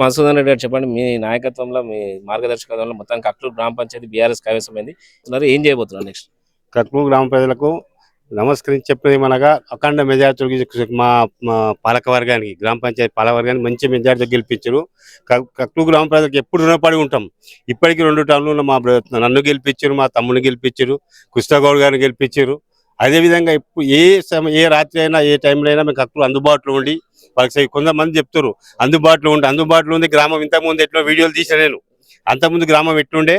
మధుసూదన్ రెడ్డి గారు చెప్పండి మీ నాయకత్వంలో మీ మార్గదర్శకత్వంలో మొత్తానికి అక్టూరు గ్రామ పంచాయతీ బీఆర్ఎస్ కైవసమైంది. ఏం చేయబోతున్నారు నెక్స్ట్ కక్లూరు గ్రామ ప్రజలకు నమస్కరించి చెప్పేది మనగా అఖండ మెజార్టీ మా మా పాలక వర్గానికి గ్రామ పంచాయతీ పాలక వర్గానికి మంచి మెజార్టీ గెలిపించారు. క- గ్రామ ప్రజలకు ఎప్పుడు రుణపడి ఉంటాం. ఇప్పటికి రెండు టర్నులు మా నన్ను గెలిపించారు మా తమ్ముని గెలిపించారు కృష్ణగౌడ్ గారిని గెలిపించారు. అదేవిధంగా ఇప్పుడు ఏ సమ ఏ రాత్రి అయినా ఏ టైంలో అయినా మీకు కక్నూరు అందుబాటులో ఉండి వాళ్ళకి కొంతమంది చెప్తారు అందుబాటులో ఉండి అందుబాటులో ఉంది గ్రామం ఇంతకుముందు ఎట్లా వీడియోలు తీసిన నేను. అంతకుముందు గ్రామం ఎట్లుండే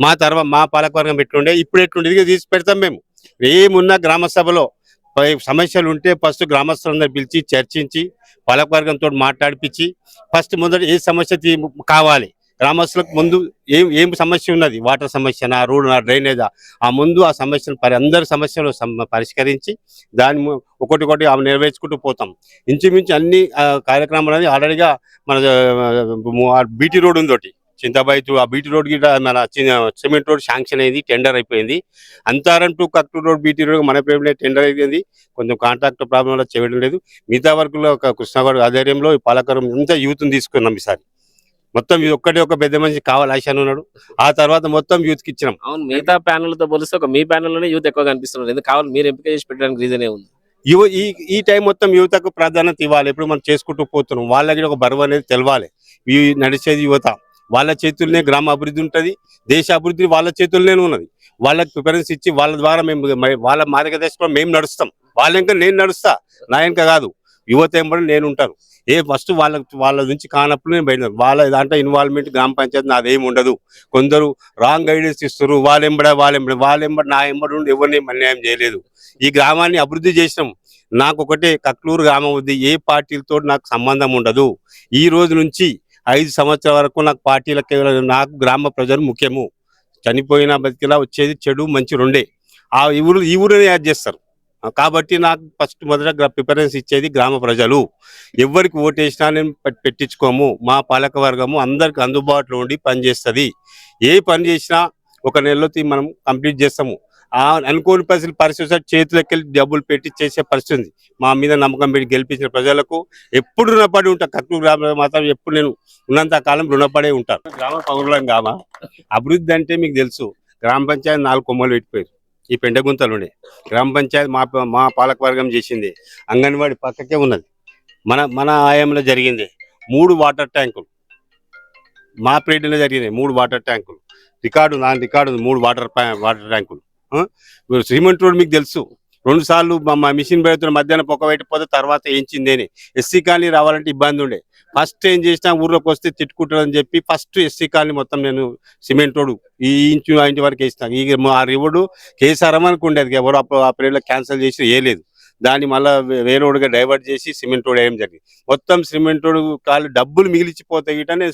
మా తర్వాత మా పాలకవర్గం ఎట్లుండే ఇప్పుడు ఎట్లుండే ఇది తీసి పెడతాం మేము. ఏమున్నా గ్రామ సభలో సమస్యలు ఉంటే ఫస్ట్ గ్రామస్తులందరూ పిలిచి చర్చించి పాలకవర్గంతో మాట్లాడిపించి ఫస్ట్ మొదట ఏ సమస్య తీ- కావాలి గ్రామస్తులకు ముందు ఏం ఏం సమస్య ఉన్నది? వాటర్ సమస్యనా రోడ్ డ్రైనేజా? ఆ ముందు ఆ సమస్యను పరి అందరి సమస్యలు పరిష్కరించి దాని ము- ఒకటి ఒకటి ఆమె నెరవేర్చుకుంటూ పోతాం. ఇంచుమించు అన్ని ఆ, కార్యక్రమాలు అనేది ఆల్రెడీగా మన బీటీ రోడ్ ఉంది ఒకటి చింతాబాయి టు ఆ బీటీ రోడ్ మన సిమెంట్ రోడ్ శాంక్షన్ అయింది టెండర్ అయిపోయింది. Antaram to Kakturu road BT road మన ప్రేమలో టెండర్ అయిపోయింది. కొంచెం కాంట్రాక్ట్ ప్రాబ్లం వల్ల చేయడం లేదు. మిగతా వర్క్లో ఒక కృష్ణగౌడ్ ఆధ్వర్యంలో ఈ పాలకరం అంతా యూత్ని తీసుకున్నాం ఈసారి. మొత్తం ఇది ఒక్కటే ఒక పెద్ద మనిషి కావాలి ఆశ ఉన్నాడు. ఆ తర్వాత మొత్తం యూత్కి ఇచ్చినాం. అవును మిగతా ప్యానెల్తో పోలిస్తే ఒక మీ ప్యానెల్లోనే యూత్ ఎక్కువ కనిపిస్తున్నారు. ఎందుకు కావాలి? మీరు ఎంపిక చేసి పెట్టడానికి రీజన్ ఏ ఉంది? యువ ఈ ఈ టైం మొత్తం యువతకు ప్రాధాన్యత ఇవ్వాలి. ఎప్పుడు మనం చేసుకుంటూ పోతున్నాం. వాళ్ళకి ఒక బరువు అనేది తెలవాలి. ఈ నడిచేది యువత. వాళ్ళ చేతుల్లోనే గ్రామ అభివృద్ధి ఉంటుంది. దేశ అభివృద్ధి వాళ్ళ చేతుల్లోనే ఉన్నది. వాళ్ళకి ప్రిఫరెన్స్ ఇచ్చి వాళ్ళ ద్వారా మేము వాళ్ళ మార్గదర్శకంలో మేము నడుస్తాం. వాళ్ళ ఇంకా నేను నడుస్తా. నా ఇంకా కాదు. యువత ఎంబడి నేను ఉంటాను. ఏ ఫస్ట్ వాళ్ళ వాళ్ళ నుంచి కానప్పుడు నేను బయట వాళ్ళ దాంట్లో ఇన్వాల్వ్మెంట్ గ్రామ పంచాయతీ నాదేమి ఉండదు. కొందరు రాంగ్ గైడెన్స్ ఇస్తారు వాళ్ళెంబడ వాళ్ళెంబడ వాళ్ళెంబడి నా ఎంబడి ఉండి ఎవరిని అన్యాయం చేయలేదు. ఈ గ్రామాన్ని అభివృద్ధి చేసినాం. నాకు ఒకటే కక్లూరు గ్రామం ఉంది. ఏ పార్టీలతో నాకు సంబంధం ఉండదు. ఈ రోజు నుంచి ఐదు సంవత్సరాల వరకు నాకు పార్టీలకు నాకు గ్రామ ప్రజలు ముఖ్యము. చనిపోయిన బతికిలా వచ్చేది చెడు మంచి రెండే. ఆ ఈ ఊరు ఈ ఊరిని యాడ్ చేస్తారు. కాబట్టి నాకు ఫస్ట్ మొదట ప్రిఫరెన్స్ ఇచ్చేది గ్రామ ప్రజలు. ఎవరికి ఓటేసినా నేను పెట్టించుకోము. మా పాలక వర్గము అందరికి అందుబాటులో ఉండి పనిచేస్తుంది ఏ పని చేసినా ఒక నెలలో మనం కంప్లీట్ చేస్తాము. ఆ అనుకోని పరిస్థితి పరిస్థితి వస్తే చేతులకి వెళ్ళి డబ్బులు పెట్టి చేసే పరిస్థితి ఉంది. మా మీద నమ్మకం పెట్టి గెలిపించిన ప్రజలకు ఎప్పుడు రుణపడి ఉంటా. కక్కు గ్రామంలో మాత్రం ఎప్పుడు నేను ఉన్నంత కాలం రుణపడే ఉంటాను. గ్రామ పౌరులం గ్రామ అభివృద్ధి అంటే మీకు తెలుసు. గ్రామ పంచాయతీ నాలుగు కొమ్మలు పెట్టిపోయారు. ఈ పెండగుంతలోనే గ్రామ పంచాయతీ మా మా పాలకవర్గం చేసింది. అంగన్వాడి పక్కకే ఉన్నది. మన మన ఆయంలో జరిగింది. మూడు వాటర్ ట్యాంకులు. మా పీరియడ్లో జరిగినాయి మూడు వాటర్ ట్యాంకులు. రికార్డు నా రికార్డు మూడు వాటర్ వాటర్ ట్యాంకులు. సిమెంట్ రోడ్ మీకు తెలుసు. రెండు సార్లు మా మిషన్ పెడుతున్న మధ్యాహ్నం పొక్క పెట్టిపోతే తర్వాత ఏంచిందేని ఎస్సీ కాలనీ రావాలంటే ఇబ్బంది ఉండే ఫస్ట్ ఏం చేసినా ఊర్లోకి వస్తే తిట్టుకుంటాడని చెప్పి ఫస్ట్ ఎస్సీ కాలనీ మొత్తం నేను సిమెంట్ రోడ్ ఈ ఇంచు ఆ ఇంటి వరకు వేసిన. ఈ ఆ రివడు కేసీఆర్ అనుకుండేది ఎవరు అప్పుడు ఆ పీరియడ్లో క్యాన్సిల్ చేసి వేయలేదు దాన్ని మళ్ళీ వేరే రోడ్డుగా డైవర్ట్ చేసి సిమెంట్ రోడ్ వేయడం జరిగింది. మొత్తం సిమెంట్ రోడ్ కాళ్ళు డబ్బులు మిగిలిచిపోతాయి గిటనే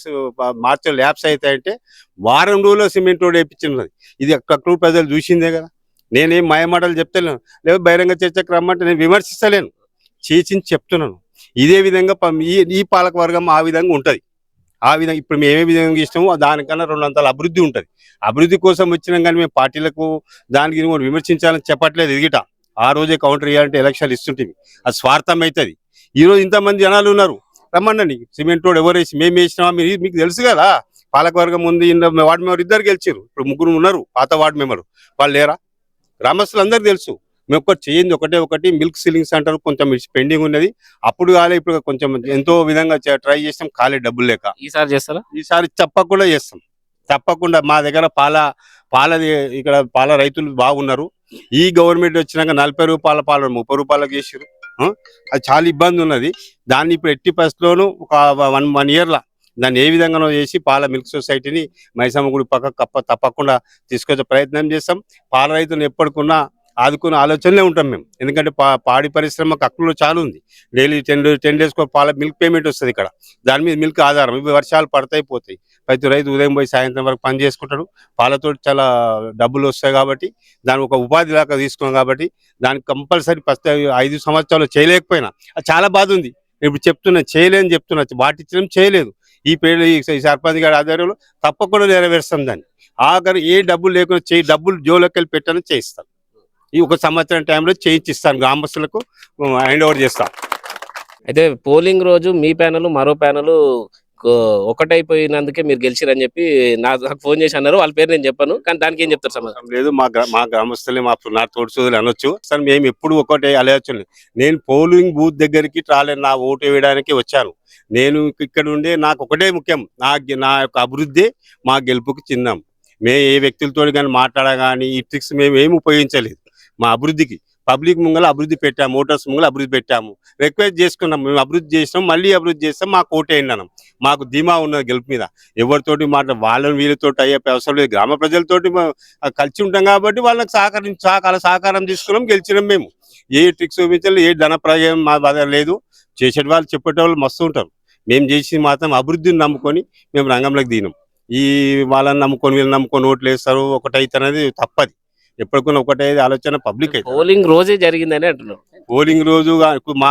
మార్చి ల్యాబ్స్ అవుతాయంటే వారం రోజుల్లో సిమెంట్ రోడ్ వేయించినది. ఇది అక్కడ ప్రజలు చూసిందే కదా. నేనేం మాయమాటలు చెప్తలేను. లేదా బహిరంగ చర్చకు రమ్మంటే నేను విమర్శిస్తలేను. చేసించి చెప్తున్నాను. ఇదే విధంగా ఈ ఈ పాలక వర్గం ఆ విధంగా ఉంటది. ఆ విధంగా ఇప్పుడు మేము ఏ విధంగా ఇష్టమో దానికన్నా రెండు అంతల అభివృద్ధి ఉంటుంది. అభివృద్ధి కోసం వచ్చినాం కానీ మేము పార్టీలకు దానికి విమర్శించాలని చెప్పట్లేదు ఎదిగిట. ఆ రోజే కౌంటర్ ఇవ్వాలంటే ఎలక్షన్లు ఇస్తుంటుంది అది స్వార్థం అవుతుంది ఈ రోజు ఇంతమంది జనాలు ఉన్నారు. రమ్మండి సిమెంట్ రోడ్ ఎవరు వేసి మేము వేసినామా? మీరు మీకు తెలుసు కదా. పాలకవర్గం ఉంది వార్డు మెంబర్ ఇద్దరు గెలిచారు ఇప్పుడు ముగ్గురు ఉన్నారు. పాత వార్డు మెంబర్ వాళ్ళు లేరా? గ్రామస్తులందరూ తెలుసు. మేము ఒకటి చేయింది ఒకటే ఒకటి మిల్క్ సీలింగ్ సెంటర్ కొంచెం పెండింగ్ ఉన్నది. అప్పుడు కాలే ఇప్పుడు కొంచెం ఎంతో విధంగా ట్రై చేస్తాం కాలే డబ్బులు లేక. ఈసారి చేస్తారా? ఈసారి తప్పకుండా చేస్తాం. తప్పకుండా మా దగ్గర పాల పాలది ఇక్కడ పాల రైతులు బాగున్నారు. ఈ గవర్నమెంట్ వచ్చినాక నలభై రూపాయల పాలు ముప్పై రూపాయలకు చేసారు అది చాలా ఇబ్బంది ఉన్నది. దాన్ని ఇప్పుడు ఎట్టి పరిస్థితిలోనూ ఒక వన్ వన్ ఇయర్లా దాన్ని ఏ విధంగానో చేసి పాల మిల్క్ సొసైటీని మైసమ్మ గుడి పక్క కప్ప తప్పకుండా తీసుకొచ్చే ప్రయత్నం చేస్తాం. పాల రైతులను ఎప్పటికున్నా ఆదుకునే ఆలోచనలే ఉంటాం మేము. ఎందుకంటే పా పాడి పరిశ్రమ కక్కులో చాలా ఉంది డైలీ టెన్ టెన్ డేస్కి పాల మిల్క్ పేమెంట్ వస్తుంది ఇక్కడ. దాని మీద మిల్క్ ఆధారం. ఇవి వర్షాలు పడతాయి పోతాయి. ప్రతి రైతు ఉదయం పోయి సాయంత్రం వరకు పని చేసుకుంటాడు. పాలతో చాలా డబ్బులు వస్తాయి కాబట్టి దాని ఒక ఉపాధి లాగా తీసుకున్నాం కాబట్టి దానికి కంపల్సరీ ఫస్ట్ ఐదు సంవత్సరాలు చేయలేకపోయినా. అది చాలా బాధ ఉంది. ఇప్పుడు చెప్తున్నా చేయలేని చెప్తున్నా. వాటిచ్చడం చేయలేదు. ఈ పేరు ఈ సర్పంచ్ గారి ఆధ్వర్యంలో తప్పకుండా నెరవేరుస్తాం దాన్ని. ఆఖరి ఏ డబ్బులు లేకుండా చేయి డబ్బులు జోలోకి వెళ్ళి పెట్టాలని చేయిస్తాను ఈ ఒక సంవత్సరం టైంలో చేయించిస్తాను గ్రామస్తులకు హ్యాండ్ ఓవర్ చేస్తాను అయితే పోలింగ్ రోజు మీ ప్యానెల్ మరో ప్యానెల్ ఒకటైపోయినందుకే మీరు గెలిచిరని చెప్పి నా- నాకు ఫోన్ చేసి అన్నారు. వాళ్ళ పేరు నేను చెప్పాను కానీ దానికి ఏం చెప్తారు సమాధానం లేదు మా మా గ్రామస్తులే మా నా తోటి సోదరులు అనొచ్చు. సార్ మేము ఎప్పుడు ఒకటే ఆలోచన. నేను పోలింగ్ బూత్ దగ్గరికి రాలేదు నా ఓటు వేయడానికి వచ్చాను. నేను ఇక్కడ ఉండే నాకు ఒకటే ముఖ్యం నా నా యొక్క అభివృద్ధి మా గెలుపుకి చిహ్నం. మేము ఏ వ్యక్తులతో కానీ మాట్లాడా కానీ ఈ ట్రిక్స్ మేము ఏమి ఉపయోగించలేదు. మా అభివృద్ధికి. పబ్లిక్ ముంగల అభివృద్ధి పెట్టాము మోటార్స్ ముంగల అభివృద్ధి పెట్టాము. రిక్వెస్ట్ చేసుకున్నాం మేము అభివృద్ధి చేసినాం మళ్ళీ అభివృద్ధి చేస్తాం మాకు ఓటేయండి అన్నాం మాకు ధీమా ఉన్నది గెలుపు మీద. ఎవరితోటి మాట వాళ్ళని వీళ్ళతో అయ్యే అవసరం లేదు. గ్రామ ప్రజలతోటి కలిసి ఉంటాం కాబట్టి వాళ్ళకి సహకరించి సహకార సహకారం తీసుకున్నాం గెలిచినాం మేము. ఏ ట్రిక్స్ చూపించాలి ఏ ధన ప్రయోజనం మా బాధ లేదు. చేసే వాళ్ళు చెప్పేట వాళ్ళు మస్తు ఉంటారు. మేము చేసి మాత్రం అభివృద్ధిని నమ్ముకొని మేము రంగంలోకి దిగినాం. ఈ వాళ్ళని నమ్ముకొని వీళ్ళని నమ్ముకొని ఓట్లు వేస్తారు ఒకటైతే అనేది తప్పది. ఎప్పటికైనా ఒకటే ఆలోచన పబ్లిక్ అయితే. పోలింగ్ రోజే జరిగిందని అంటున్నారు పోలింగ్ రోజు మా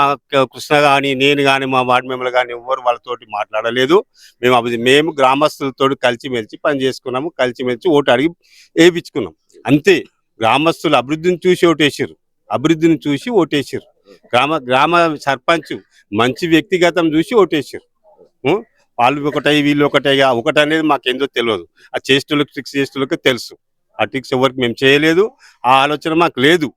కృష్ణ గాని నేను గాని మా వార్డు మెంబర్ గాని ఎవరు వాళ్ళతోటి మాట్లాడలేదు. మేము అభివృద్ధి మేము గ్రామస్తులతో కలిసిమెలిసి పని చేసుకున్నాము. కలిసిమెలిసి ఓటు అడిగి వేయించుకున్నాం. అంతే. గ్రామస్తులు అభివృద్ధిని చూసి ఓటేసారు అభివృద్ధిని చూసి ఓటేసారు గ్రామ గ్రామ సర్పంచ్ మంచి వ్యక్తిగతం చూసి ఓటేసారు? వాళ్ళు ఒకటై వీళ్ళు ఒకటైగా. ఒకటి అనేది మాకేందో తెలియదు ఆ చేస్తులకు ట్రిక్స్ చేస్తులకు తెలుసు. ఆ ట్రిక్స్ ఎవరికి మేము చేయలేదు ఆ ఆలోచన మాకు లేదు.